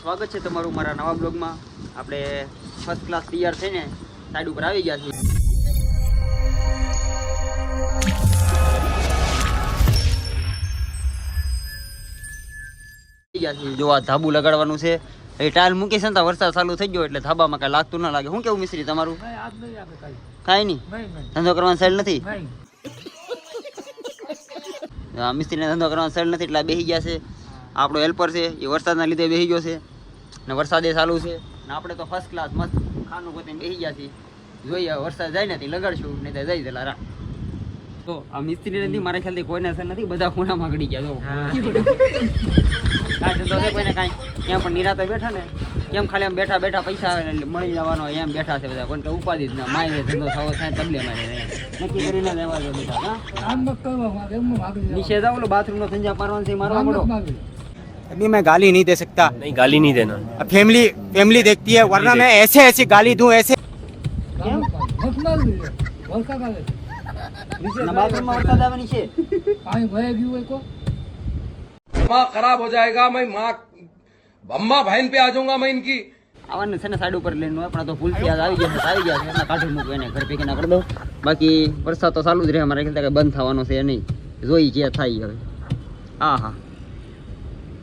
સ્વાગત છે તમારું મારા નવા બ્લોગમાં. આપણે ફર્સ્ટ ક્લાસ તૈયાર થઈને સાઈડ ઉપર આવી ગયા છીએ. જો આ ધાબુ લગાડવાનું છે એ ટાઇલ મૂકી છે ને વરસાદ ચાલુ થઈ ગયો એટલે ધાબામાં કાંઈ લાગતું ના લાગે. શું કેવું મિસ્ત્રી તમારું? કાંઈ નહીં ધંધો કરવાનો સેલ નથી? મિસ્ત્રીને ધંધો કરવાનો સળ નથી એટલે બેસી ગયા છે. આપણો હેલ્પર છે એ વરસાદના લીધે બેસી ગયો છે ને વરસાદે ચાલુ છે. ને આપણે તો ફર્સ્ટ ક્લાસ મસ્ત ખાનું પોતે બેસી ગયા છીએ. જોઈએ વરસાદ જાય ને તે લગાડશું નહીં તો જઈ દલારા તો આ મિસ્ત્રી નથી મારા ખ્યાલથી કોઈને અસર નથી બધા ખૂણામાં ગળી ગયા ધંધો કોઈને કાંઈ? ત્યાં પણ નિરાતે બેઠા ને કેમ ખાલી આમ બેઠા બેઠા પૈસા આવે મળી જવાનો એમ બેઠા છે બધા. કોઈ તો ઉપાધિ જ ના માય ધંધો થવો થાય તબલે મારે નક્કી કરીને લેવા છે બધા હા. નીચે જાઓ ઓલો બાથરૂમ નો થંજા મારવાનો છે મારવા મળો अभी मैं गाली नहीं दे सकता नहीं गाली नहीं देना फैमिली फैमिली देखती है वरना मैं ऐसे ऐसी गाली दूं ऐसे ના બાથરૂમ માં વરસાદ આવવાની છે माँ खराब हो जाएगा मैं माँ अम्मा बहन पे आ जाऊंगा मैं इनकी આવવાનું છે ને સાઈડ ઉપર લઈને આપણા તો ફૂલ યાદ આવી ગયા છે આવી ગયા છે એના કાઢી મૂકું એને ઘર પૈકી ના કરી દઉં બાકી વરસાદ તો ચાલુ જ રહે અમારે ખ્યાલ બંધ થવાનો છે નહીં જોઈ જે થાય હવે હા હા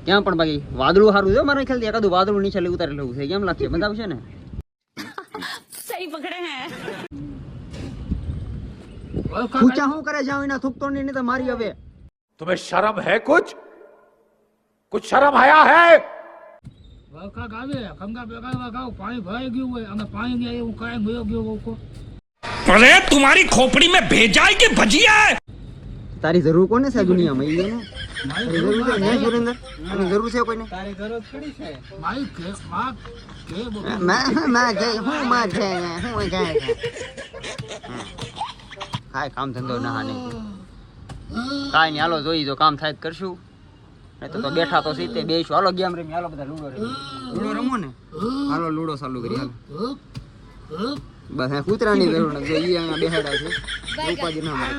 ક્યાં પણ બાકી વાદળું સારું છે મારા ખ્યાલથી એકાદું વાદળું નીચે ઉતારી લેવું છે કેમ લાગશે બધા આવશે ને सही पकड़े हैं ખૂચા શું કરે જાવ એના થૂકતો નહીં તો મારી હવે तुम्हें शर्म है कुछ कुछ शर्म आया है વરસાદ આવે ખંગા ભેગા લગાવ પાણી ભરાઈ ગયું હોય અને પાણી નહીં આવ્યું કાંઈ ગયો ગયો લોકો अरे तुम्हारी खोपड़ी में भेजा है कि भजिया है તારી જરૂર કોને છે આ દુનિયામાં ઈ એને તારી જરૂર છે ને? સુરેન્દ્ર આની જરૂર છે કોઈને? મારી કે માં કે માં માં જય હું માં જય હું જય કાંઈ કામ ધંધો ના હાને કાંઈ નહીં હાલો જોઈ જો કામ થાય કરશું. નહીં તો તો બેઠા તો સીતે બેસું હાલો ગેમ રમી હાલો બધા લૂડો રમી. લૂડો રમો ને? હાલો લૂડો ચાલુ કરી હાલો. બસ આ કૂતરાની જરૂર નથી. એ અહીંયા બેહાડા છે. ઉપાધિ ના મારે.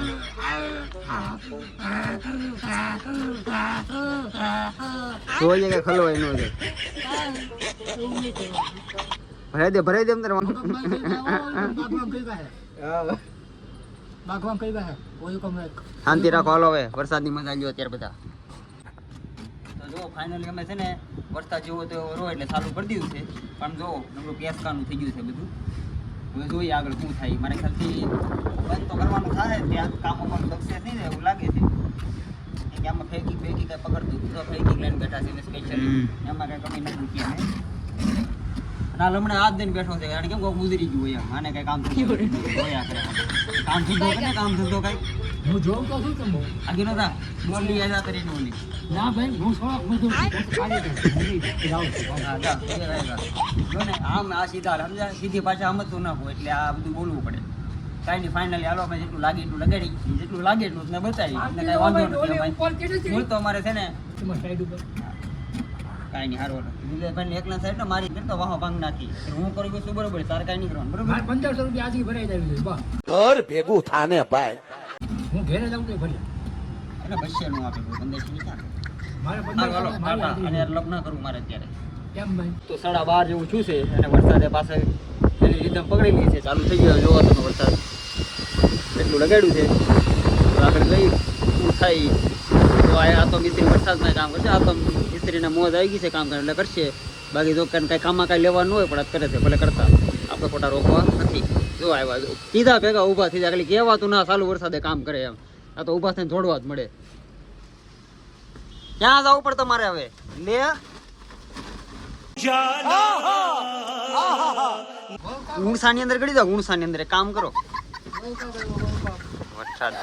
જોઈએ કે ખલવાય નો છે? ભરાઈ દે ભરાઈ દે એમ તારે શાંતિ રાખો, હાલો હવે. વરસાદની મજા લ્યો અત્યારે બધા. જો ફાઇનલી અમે છે ને વરસાદ જેવો તો રો એટલે ચાલુ કરી દીધું છે. પણ જો નકરું પેસકાનું થઈ ગયું છે બધું. હવે જોઈએ આગળ શું થાય મારા ખ્યાલથી બંધ તો કરવાનું થાય ત્યાં કામ પણ સક્સેસ નહીં થાય એવું લાગે છે કે આમાં ફેંકી ફેંકી કઈ પકડતું તો ફેંકી લઈને બેઠા છે સ્પેશિયલી એમાં કંઈ કમી નથી મૂકી અમે અને આ લમણે હાથ દઈને બેઠો છે કારણ કેમ કોઈ ગુજરી ગયું હોય એમ આને કઈ કામ હોય કામ ધંધો કરે કામ ધંધો કઈ હું જોઉં તો શું તમે આગે નતા બોલી આજા કરી બોલી ના ભાઈ હું થોડાક બધું ખાલી જાઉં છું હા, જો આમ આ સીધા સમજા સીધી પાછા સમજતું ના હોય એટલે આ બધું બોલવું પડે. કાંઈ ફાઇનલી હાલો અમે જેટલું લાગે એટલું લગાડી. જેટલું લાગે એટલું તમને બતાવી. અમને તો અમારે. છે? ને. કાંઈ નહીં હારો દિલીપભાઈ એકલા સાઈડ ને મારી કરતો વાહો ભાંગ હું કરું છું બરોબર? તારે કાંઈ નહીં કરવાનું. બરોબર? પંદરસો રૂપિયા આજે ભરાઈ જાય હું ઘેરે જાઉં તો લગ્ન કરું મારે અત્યારે. તો સાડા બાર જેવું છું છે અને વરસાદે પાસે એની રીધમ પકડી લી છે. ચાલુ થઈ ગયો જોવા તમે વરસાદ. એટલું લગાડ્યું છે. આગળ લઈ શું થાય? તો આ તો મિસ્ત્રી વરસાદમાં કામ કરશે. આ તો મિસ્ત્રીને મોજ આવી ગઈ છે કામ કરે એટલે કરશે. બાકી જો કારણ કાંઈ કામમાં કાંઈ લેવાનું હોય, પણ કરે છે, ભલે કરતા. આપણે ખોટા રોકવા નથી. જો આવ્યા સીધા ભેગા ઊભા થઈ જાય. કહેવા કહેવાતું ના, ચાલુ વરસાદે કામ કરે એમ. આ તો ઊભા થઈને થોડવા જ મળે. ક્યાં જવું પડે તમારે હવે? લે. ગુણસા અંદર ગળી દો ગુણસા ની અંદર કામ કરો. વરસાદ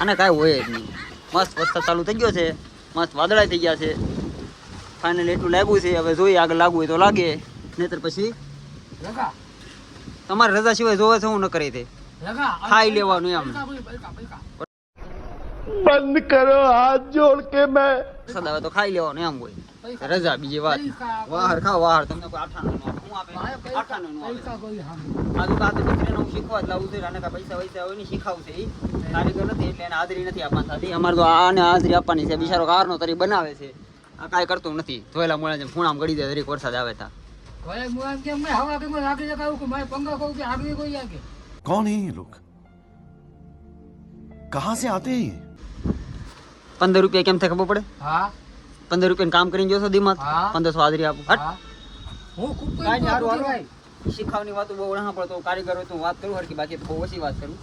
આને કાંઈ હોય જ નહીં. મસ્ત વરસાદ ચાલુ થઈ ગયો છે. મસ્ત વાદળા થઈ ગયા છે. ફાઇનલ એટલું લાગ્યું છે. હવે જોઈએ આગળ લાગુ હોય તો લાગે. નહીતર પછી તમારે રજા સિવાય જોવે છે હું ન કરી તે. ખાઈ લેવાનું એમ. બંધ કરો હાથ જોડ કે મેં. સદા તો ખાઈ લેવાનું એમ હોય. રજા બીજી વાત. વાહર ખા વાહર. તમને કોઈ આઠાનું પૈસા વૈસા હોય બનાવે છે. આ કાંઈ કરતું નથી. ધોયેલા મોળા જેમ ખૂણામાં દે દરેક વરસાદ આવે તા કોણ હે લોક કહાં સે પંદર રૂપિયા કેમ થાય ખબર પડે? હા? પંદર રૂપિયા કામ કરીને જોશો દિમાગ પંદર પંદરસો હાજરી આપું. હટ. હું. ખૂબ કાંઈ નહીં, હારું, હારું. શીખવાની વાતો બહુ ના પડતો કારીગર હોય તો વાત કરું હરકી બાકી બહુ ઓછી વાત કરું.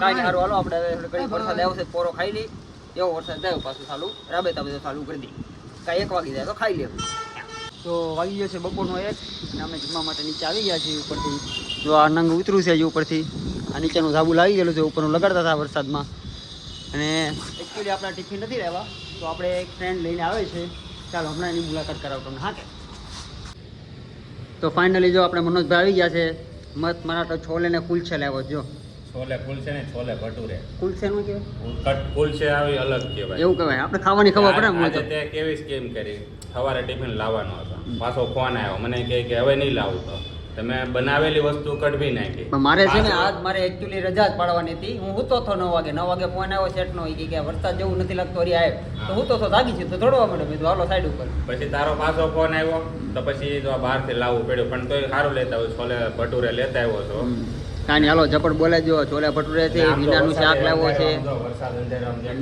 કાંઈ નહીં, હારું હાલો આપણે હવે ઘડી વરસાદ આવ્યો છે પોરો ખાઈ લઈ. એવો વરસાદ થયો પાછું ચાલુ. રાબેતા બધું ચાલુ કરી દઈ કાંઈ એક વાગી જાય તો ખાઈ લેવું તો વાગી ગયો છે બપોરનો એક અને અમે જમવા માટે નીચે આવી ગયા છીએ ઉપરથી. જો આ નંગ ઉતરું છે હજી ઉપરથી. આ નીચેનું ધાબુ લાગી ગયેલું છે ઉપરનું લગાડતા હતા વરસાદમાં. અને એકચ્યુઅલી આપણા ટિફિન નથી રહેવા. તો આપણે એક ફ્રેન્ડ લઈને આવે છે. ચાલો હમણાં એની મુલાકાત કરાવું તમને. હા કે તો ફાઇનલી જો આપણે મનોજભાઈ આવી ગયા છે. મત મારા છોલે ને કુલછે લાવ્યો જો. છોલે કુલચે ને છોલે ભટુરે. કુલછે નું કે કટ આવી અલગ કહેવાય. એવું કહેવાય. આપણે ખાવાની ખબર પડે મને તો તે કેવી સ્કીમ કરી. સવારે ટિફિન લાવવાનો હતો. પાછો ફોન આવ્યો. મને કહે કે હવે નહીં લાવું તો. તમે બનાવેલી વસ્તુ કઢવી નાખી. પણ મારે છે ને આજ મારે એકચ્યુઅલી રજા જ પાડવાની હતી. હું તો હતો નવ વાગે. નવ વાગે ફોન આવ્યો સેટ નો કે વરસાદ જેવું નથી લાગતો અરે આવે તો હુતો તો જાગી છે. તો દોડવા માંડ્યો. મેં હાલો સાઈડ ઉપર. પછી તારો પાછો ફોન આવ્યો. તો પછી તો બહારથી લાવવું પડ્યું. પણ તોય સારું લેતા હોય છોલે ભટુરે લેતા આવ્યો છો. કાંઈ હાલો ઝપટ બોલે જો. છોલે ભટુરે છે ભીંડાનું શાક લાવવો છે.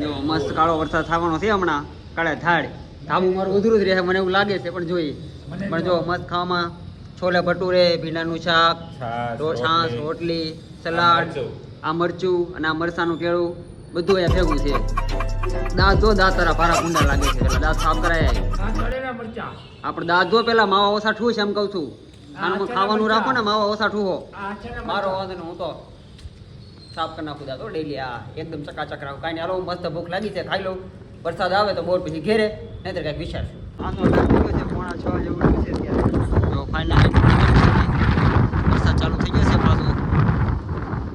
જો મસ્ત કાળો વરસાદ થવાનો છે હમણાં. કાળે થાળ ધામું મારું ઉધરું જ રહે મને એવું લાગે છે પણ જોઈએ. પણ જો મસ્ત ખાવામાં છોલે ભટુરે ભીંડાનું શાક છાશ, રોટલી. સલાડ આ મરચું અને આ મરસાનું કેળું બધું અહીંયા ભેગું છે. દાંત જો દાંત તારા ભારા કુંડા લાગે છે પેલા દાંત સાફ કરાય. આ ચડેલા મરચા. આપણે દાંત જો પેલા માવા ઓછા ઠું છે એમ કહું છું. આનું ખાવાનું રાખો ને માવા ઓછા ઠું હો મારો વાંધો નહીં હું તો સાફ કરી નાખું દાંત ડેલી આ એકદમ ચકાચક રાખું. કાંઈ નહીં હાલો મસ્ત ભૂખ લાગી છે ખાઈ લઉં. વરસાદ આવે તો બોર પછી ઘેરે નહીતર કાંઈક વિચારશું. આનો છે પોણા છ જેવું છે અત્યારે જો ફાઇનલી વરસાદ ચાલુ થઈ ગયો છે પાછો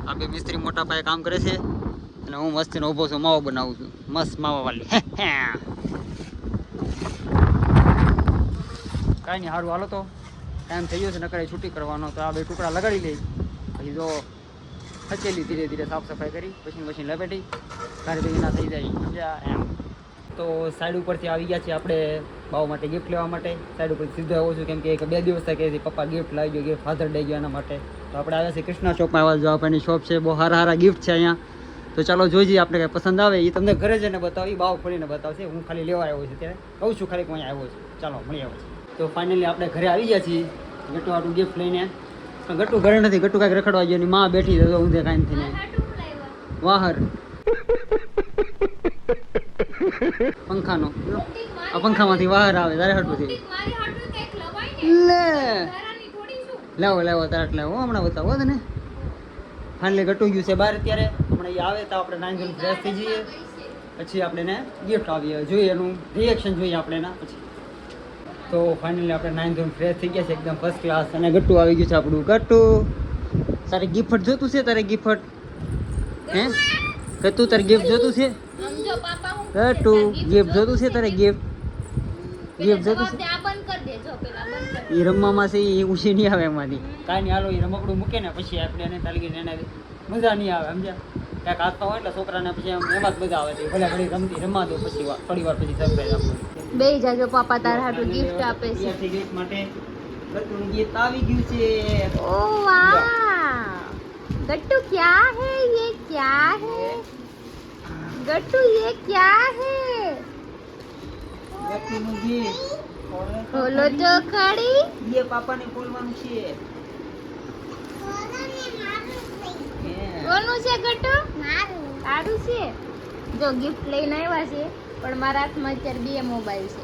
આ બે મિસ્ત્રી મોટા પાયે કામ કરે છે અને હું મસ્તીનો ઊભો છું, માવો બનાવું છું. મસ્ત માવા વાળી. કાંઈ નહીં સારું હાલો તો. ટાઈમ થઈ ગયો છે, નકરે છૂટી કરવાનો, તો આ બે ટુકડા લગાડી લઈ. પછી જો ખચેલી ધીરે ધીરે સાફ સફાઈ કરી, પછી પછી લપેટી, ઘરે ભેગી થઈ જાય. એમ. તો સાઈડ ઉપરથી આવી ગયા છીએ આપણે બાવ માટે ગિફ્ટ લેવા માટે. સાઈડ ઉપર સીધો આવું છું કેમ કે એક બે દિવસ થાય કે પપ્પા ગિફ્ટ લાવી ગયો ગિફ્ટ ફાધર ડે ગયો એના માટે. તો આપણે આવ્યા છીએ કૃષ્ણા શોપમાં આવ્યા જો આપણની શોપ છે બહુ સારા સારા ગિફ્ટ છે અહીંયા. તો ચાલો જોઈ જઈએ આપણે કંઈ પસંદ આવે એ તમને ઘરે જઈને બતાવી બાવ ખોલીને બતાવશે. હું ખાલી લેવા આવ્યો છું ત્યારે કહું છું ખાલી હું અહીંયા આવ્યો છું. ચાલો મળી આવ્યો છું. તો ફાઇનલી આપણે ઘરે આવી ગયા છીએ ગટુ આટું ગિફ્ટ લઈને. ગટુ ઘરે નથી ગટુ કાંઈક રખડવા ગયો ની માં બેઠી છે ઊંધે કાંઈ થઈને વાહર. પંખાનો. આ પંખામાંથી વાહર આવે તારે હટુથી લે. લાવો લાવો તારે હું હમણાં બતાવો તને. ફાઇનલી ઘટું ગયું છે બહાર અત્યારે. હમણાં એ આવે તો આપણે નાઇન ફ્રેશ થઈ જઈએ. પછી આપણે એને ગિફ્ટ આવીએ. જોઈએ એનું રિએક્શન જોઈએ આપણે એના. પછી. તો ફાઇનલી આપણે નાઇન ધોરણ ફ્રેશ થઈ ગયા છે એકદમ ફર્સ્ટ ક્લાસ અને ગટ્ટુ આવી ગયું છે આપણું. ગટ્ટુ તારે ગિફ્ટ જોતું છે તારે ગિફ્ટ હે? ગટ્ટુ તારે ગિફ્ટ જોતું છે? ગટ્ટુ ગિફ્ટ જોતું છે તારે ગિફ્ટ થોડી વાર પછી સરપ્રાઈઝ આપો. બે જાજો પાપા તાર હાટું ગિફ્ટ આપે છે. ગિફ્ટ ગટ્ટુ ક્યા હે યે હે? ગટ્ટુ યે હે? જો ગિફ્ટ લઈને આવ્યા છે પણ મારા હાથમાં અત્યારે બે મોબાઈલ છે.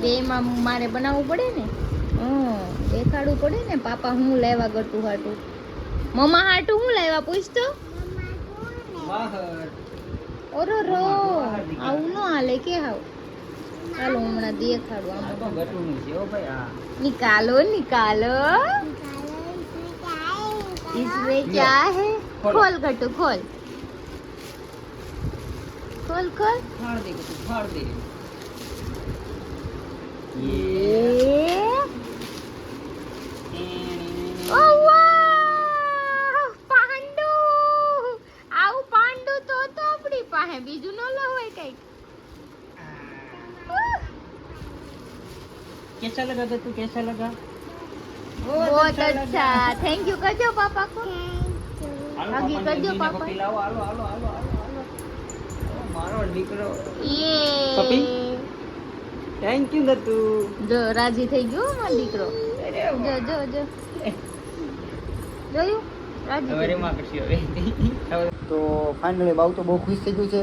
બે માં મારે બનાવવું પડે ને? હમ દેખાડવું પડે ને? પાપા હું લેવા ગટુ હાટું? મમ્મા હાટું હું લેવા પૂછ તો. ઓરો રો આવું ન હાલે કે આવું ચાલો હમણાં દેખાડું આ આમાં તો ગટ્ટુનું છે ઓ ભાઈ આ निकालो निकालो इसमें क्या है खोलो। खोल गट्टू खोल खोल खोल ફાડ દે ગટ્ટુ ફાડ દે ये कैसा लगा तू कैसा लगा बहुत अच्छा थैंक यू करजो पापा को આગે કરજો પાપા पिलाओ आलो आलो आलो आलो आलो ओ, मारो દીકરો યે પપ્પી? થેન્ક યુ દત્તુ જો રાજી થઈ ગયો હો મારો દીકરો જો જો જો જોયું રાજી હવે થઈ રેમાં કરશી હવે તો ફાઇનલી બાવ તો બહુ ખુશ થઈ ગયું છે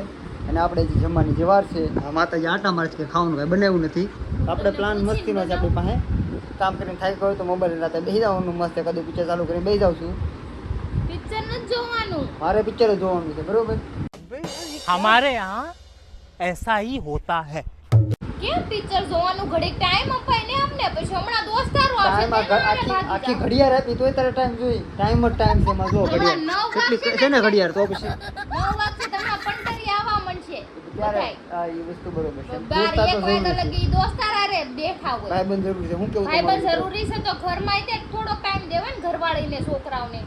અને આપણે જે જમવાની જે વાર છે માતાજી આટા મારે કે ખાવાનું કાંઈ બનાવ્યું નથી. આપણે પ્લાન મસ્તીનો છે આપણી પાસે. કામ કરીને થાય ગયું તો મોબાઈલ રાતે બેસી જવાનું મસ્ત કદી પિક્ચર ચાલુ કરીને બેસી જાઉં છું. મારે પિક્ચર જોવાનું છે બરોબર? हमारे यहाँ એસા ही હોતા है। આખી ઘડિયાળ હતી તોય તારે ટાઈમ જોઈ ટાઈમ જ ટાઈમ છે જો ઘડિયાળ. છે ને ઘડિયાળ તો પછી? ત્યારે એ વસ્તુ બરોબર છે. બાર એક વાગ્યા લગી દોસ્તાર હારે બેઠા હોય. ભાઈબંધ જરૂરી છે. હું કેવું ભાઈબંધ જરૂરી છે તો ઘરમાં તે થોડો ટાઈમ દેવાય ને ઘરવાળીને છોકરાઓને.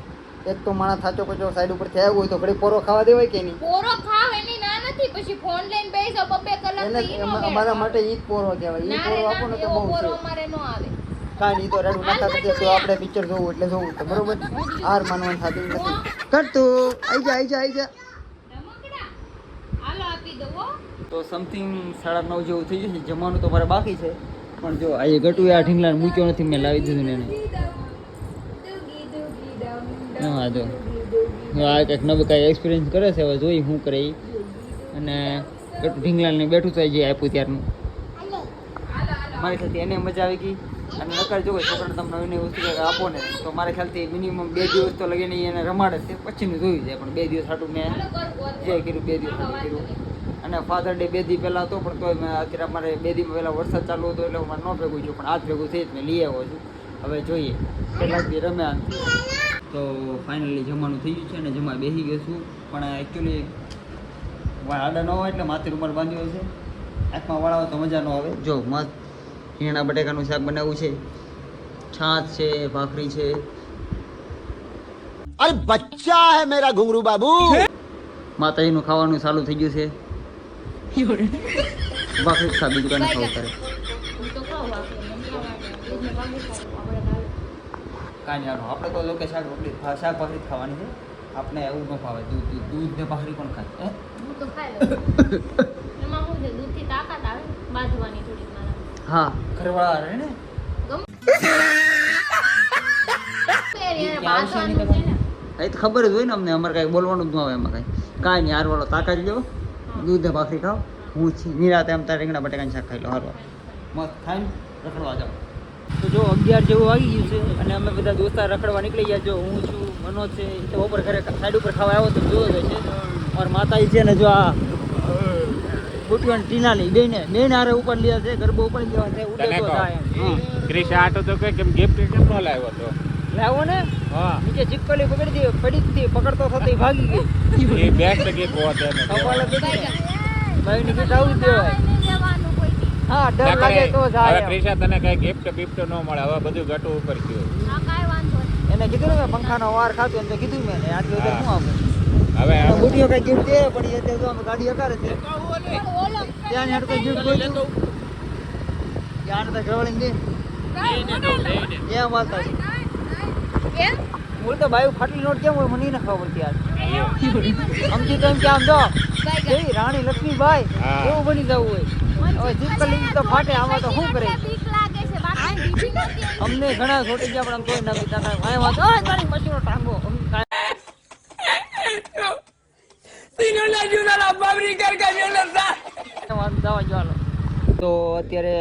એક તો માણસ થાચો કચો સાઈડ ઉપર થયા હોય તો ઘડી પોરો ખાવા દેવાય કે નહીં? પોરો ખાવ એની ના નથી પછી ફોન લઈને બેસી બબે કલાક અમારા માટે ઈ પોરો કહેવાય. ઈ પોરો આપો ને તો બહુ પોરો અમારે નો આવે. કાંઈ તો તો આપણે પિક્ચર જોવું એટલે જોવું તો બરોબર. હાર માનવાનું થતું નથી. કરતું આઈ જા આઈ જા આઈ જા રમકડા હાલો આપી દો હો. તો સમથિંગ સાડા નવ જેવું થઈ જશે. જમવાનું તો મારે બાકી છે. પણ જો આ ગટુએ આ ઢીંગલા મૂક્યો નથી, મેં લાવી દીધું ને એને. હા, જો. આ કંઈક નવું કાંઈ એક્સપિરિયન્સ કરે છે, હવે જોઈ શું કરે અને ગટુ ઢીંગલાને બેઠું થાય જે આપ્યું ત્યારનું. મારી ખ્યાલથી એને મજા આવી ગઈ. અને નકર જો છોકરાને તમે નવી નવી વસ્તુ આપો ને, તો મારા ખ્યાલથી મિનિમમ બે દિવસ તો લગીને એને રમાડે છે. પછીનું જોયું છે પણ બે દિવસ હાટું મેં જે કર્યું, બે દિવસ કર્યું. અને ફાધર ડે બે દી પહેલાં હતો પણ તોય અત્યારે અમારે બે દી પહેલાં વરસાદ ચાલુ હતો એટલે મારે ન ભેગું છું પણ આજ ભેગું થઈ જ મેં લઈ આવ્યો છું. હવે જોઈએ કેટલાક દી રમ્યા તો ફાઇનલી જમવાનું થઈ ગયું છે અને જમવા બેસી ગયો પણ એકચ્યુઅલી આડા ન હોય એટલે માથે રૂમાલ બાંધ્યો છે. આંખમાં વાળાવો તો મજા ન આવે. જો મસ્ત હીણા બટેકાનું શાક બનાવવું છે. છાશ છે ભાખરી છે. અરે બચ્ચા હે મેરા ઘુંગરૂ બાબુ! માતાજીનું ખાવાનું ચાલુ થઈ ગયું છે. ખાવું કરે. કાંઈ નહીં હાલો આપણે તો લોકો શાક રોટલી ખા- શાક ભાખરી ખાવાની છે. આપણે એવું ન ફાવે દૂધ દૂધ દૂધ ને ભાખરી પણ ખાય. હે? તો ખાઈ એમાં શું છે દૂધથી તાકાત આવે બાંધવાની થોડીક મારા. હા. ઘરવાળા રહે ને? એ તો ખબર જ હોય ને અમને અમારે કાંઈ બોલવાનું જ ન આવે એમાં કાંઈ. કાંઈ નહીં હારવાળો તાકાત લ્યો. દૂધ ભાખરી ખાઓ હું છી. નિરાતે આમ તારે રીંગણા બટાકાની શાક ખાઈ લો હારો મસ્ત ખાઈને રખડવા જાઓ. તો જો અગિયાર જેવું આવી ગયું છે અને અમે બધા દોસ્તાર રખડવા નીકળી ગયા. જો હું છું મનોજ છે એ તો ઉપર ઘરે સાઈડ ઉપર ખાવા આવ્યો તો જોયો છે. મારા માતાજી છે ને જો આ બુટીઓ અને ટીનાની બેને બેને હારે ઉપર લીધા છે ગરબો ઉપર લેવા છે ઉડે તો થાય ક્રિશ આટો તો કે કેમ ગિફ્ટ કેમ ન લાવ્યો તો? લાવો ને હા. નીચે ચીપકલી પકડી દી પડી હતી પકડતો થતો ભાગી ગઈ એ બેસ્ટ ગિફ્ટ હોત એને કપાળે પડી ભાઈ ની. ગીત આવું જ દેવાય. હા ડર લાગે તો જાય એમ. ક્રિશા તને કઈ ગિફ્ટ બિફ્ટ ન મળે. હવે બધું ગટુ ઉપર ગયું હા કાઈ વાંધો એને કીધું ને મેં પંખાનો વાર ખાતો એમ કીધું મેં ને આટલું વધારે શું આપે? હવે અને કઈ ગિફ્ટ દે પણ એ તો અમે ગાડી અકારે છે. ત્યાં હેડ કોઈ ગિફ્ટ કોઈ ત્યાં તો ગ્રોલિંગ દે. ત્યાં માલતા છે કેમ બોલ તો બાયું ફાટલી નોટ કેમ હોય મને ન ખબર પડતી યાર. અમથી તો એમ કે આમ જો એ રાણી લક્ષ્મીબાઈ એવું બની જવું હોય? હવે જીતકલી તો ફાટે આમાં તો શું કરે? અમને ઘણા છોટી ગયા પણ આમ તોય નવી તાકા આય વાંધો હોય તારી મશીનો ટાંગો. કાંઈ- વાંધો જવા તો અત્યારે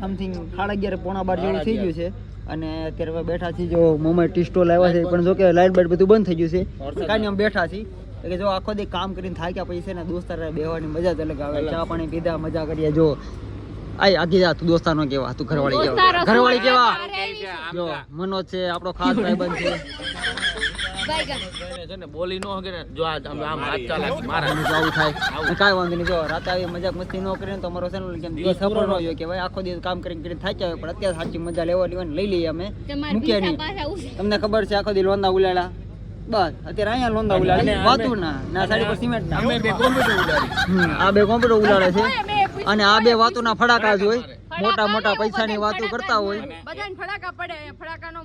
સમથિંગ સાડા અગિયાર પોણા બાર જેવું થઈ ગયું છે. અને અત્યારે બેઠા છીએ જો મોમાં ટી સ્ટોલ આવ્યા છે પણ જો કે લાઇટ બાઇટ બધું બંધ થઈ ગયું છે. કાંઈ અમે બેઠા છીએ. કે જો આખો દી કામ કરીને થાક્યા પછી છે ને દોસ્તાર બેવાની બેહવાની મજા જ અલગ આવે. ચા પાણી પીધા મજા કરીએ જો. આય આગી જા તું દોસ્તારનો કેવા? તું ઘરવાળી કેવા? ઘરવાળી કેવા? જો મનોજ છે આપણો ખાસ ભાઈબંધ છે. બોલી નો હગે જો આમ આમ હાથ ચાલાકી મારા. આવું થાય. કાંઈ વાંધો નહીં જો રાતે આવી મજાક મસ્તી ન કરીને તો અમારો ચેનલ કેમ દિવસ સફળ ન હોય કે ભાઈ આખો દિવસ કામ કરીને કરીને થાક્યા હોય પણ અત્યારે સાચી મજા લેવા લેવા લઈ લઈએ અમે. મૂક્યા નહીં. તમને ખબર છે આખો દી લોંદા ઉલાડા બસ અત્યારે અહીંયા લોંદા ઉલાડે વાતું ના ના સાડી પર સિમેન્ટ ના. અમે બે કોમ્પ્યુટર આ બે કોમ્પ્યુટર ઉલાડે છે. અને આ બે વાતોના ફડાકા જ હોય. મોટા મોટા પૈસાની વાતો કરતા હોય. બધાને ફડાકા પડે ફડાકા નો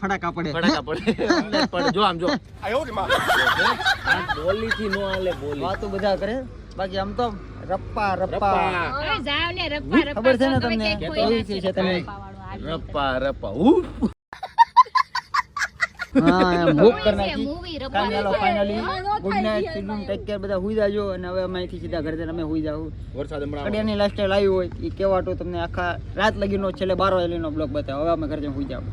ફટાકા પડે. ફટાકા પડે. પણ જો આમ જો. બોલી થી નો આલે બોલી. વાતો બધા કરે. બાકી આમ તો રપ્પા રપ્પા. હવે જાવ ને રપ્પા રપ્પા. ખબર છે ને તમને? કેવી છે તમે રપ્પા રપ્પા ઉફ હા મૂક કરી છે નાખી. મૂવી કામ રપ્પા ચાલો ફાઇનલી ગુડ નાઇટ સીડુમ ટેક કેર બધા હુઈ જાજો અને હવે અમે અહીંથી સીધા અમે હુઈ જાવ વરસાદ હમણાં કડિયાની લાઈફસ્ટાઈલ આવી હોય એ કેવાટો તમને આખા રાત લગીનો છેલ્લે બાર વાગ્યાનો બ્લોગ બતાવ્યો હવે અમે ઘરે જઈને હુઈ જાવ